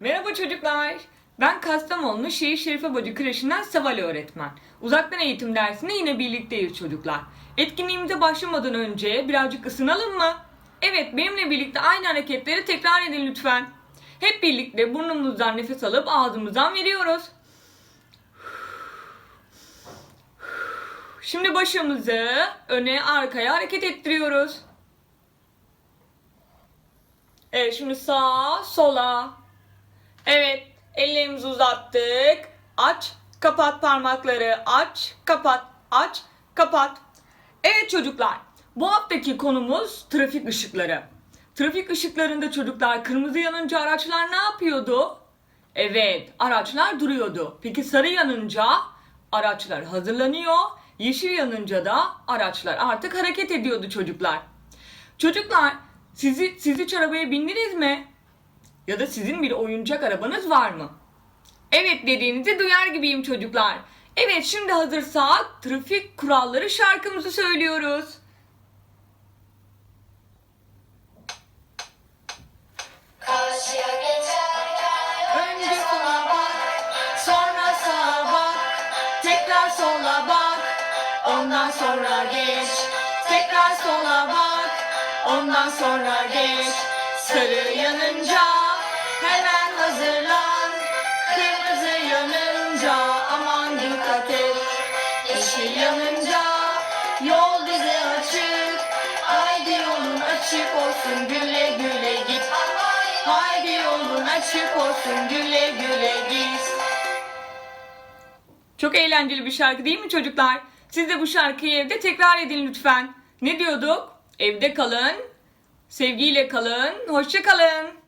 Merhaba çocuklar. Ben Kastamonlu Şehir Şerife Bacı Kreşi'nden Seval öğretmen. Uzaktan eğitim dersinde yine birlikteyiz çocuklar. Etkinliğimize başlamadan önce birazcık ısınalım mı? Evet, benimle birlikte aynı hareketleri tekrar edin lütfen. Hep birlikte burnumuzdan nefes alıp ağzımızdan veriyoruz. Şimdi başımızı öne arkaya hareket ettiriyoruz. Evet şimdi sağa sola. Evet ellerimizi uzattık. Aç kapat parmakları aç kapat aç kapat. Evet çocuklar bu haftaki konumuz trafik ışıkları. Trafik ışıklarında çocuklar kırmızı yanınca araçlar ne yapıyordu? Evet araçlar duruyordu. Peki sarı yanınca araçlar hazırlanıyor. Yeşil yanınca da araçlar artık hareket ediyordu çocuklar. Çocuklar sizi, siz hiç arabaya bindiniz mi? Ya da sizin bir oyuncak arabanız var mı? Evet dediğinizi duyar gibiyim çocuklar. Evet şimdi hazırsak trafik kuralları şarkımızı söylüyoruz. Karşıya geçerken Önce sola bak, sonra sağa bak, tekrar sola bak, ondan sonra geç. Tekrar sola bak, ondan sonra geç. Sarı yanınca hemen hazırlan. Kırmızı yanınca aman dikkat et. Yeşil yanınca yol bize açık. Haydi yolun açık olsun güle güle git. Haydi yolun açık olsun güle güle git. Çok eğlenceli bir şarkı değil mi çocuklar? Siz de bu şarkıyı evde tekrar edin lütfen. Ne diyorduk? Evde kalın, sevgiyle kalın, hoşça kalın.